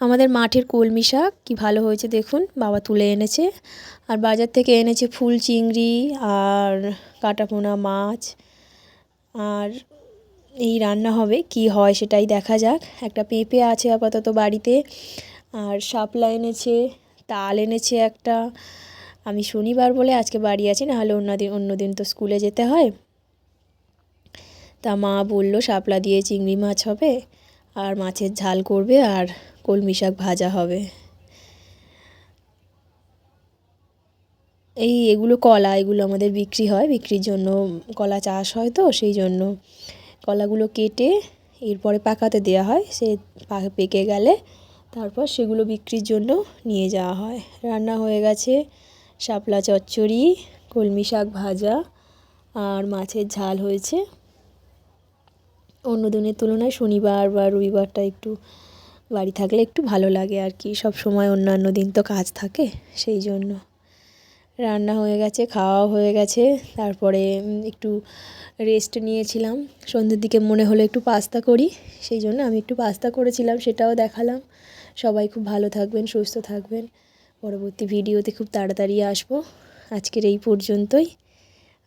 আমাদের মাঠের কলমি শাক, কী ভালো হয়েছে দেখুন, বাবা তুলে এনেছে। আর বাজার থেকে এনেছে ফুল চিংড়ি আর কাটাপোনা মাছ। আর এই রান্না হবে, কি হয় সেটাই দেখা যাক। একটা পেঁপে আছে আপাতত বাড়িতে, আর শাপলা এনেছে, তাল এনেছে একটা। আমি শনিবার বলে আজকে বাড়ি আছি, নাহলে অন্য দিন অন্য দিন তো স্কুলে যেতে হয়। তা মা বলল, শাপলা দিয়ে চিংড়ি মাছ হবে, আর মাছের ঝাল করবে, আর কলমি শাক ভাজা হবে। এই এগুলো কলা, এগুলো আমাদের বিক্রি হয়, বিক্রির জন্য কলা চাষ হয় তো, সেই জন্য কলাগুলো কেটে এরপরে পাকাতে দেওয়া হয়। সে পেকে গেলে তারপর সেগুলো বিক্রির জন্য নিয়ে যাওয়া হয়। রান্না হয়ে গেছে শাপলা চচ্চড়ি, কলমি শাক ভাজা আর মাছের ঝাল হয়েছে। অন্য দিনের তুলনায় শনিবার বা রবিবারটা একটু বাড়ি থাকলে একটু ভালো লাগে আর কি। সব সময় অন্যান্য দিন তো কাজ থাকে, সেই জন্য। রান্না হয়ে গেছে খাওয়া হয়ে গেছে। তারপরে একটু রেস্ট নিয়েছিলাম। সন্ধ্যের দিকে মনে হলো একটু পাস্তা করি, সেই জন্য আমি একটু পাস্তা করেছিলাম, সেটাও দেখালাম। সবাই খুব ভালো থাকবেন, সুস্থ থাকবেন। পরবর্তী ভিডিওতে খুব তাড়াতাড়ি আসব। আজকের এই পর্যন্তই।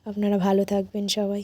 আপনারা ভালো থাকবেন সবাই।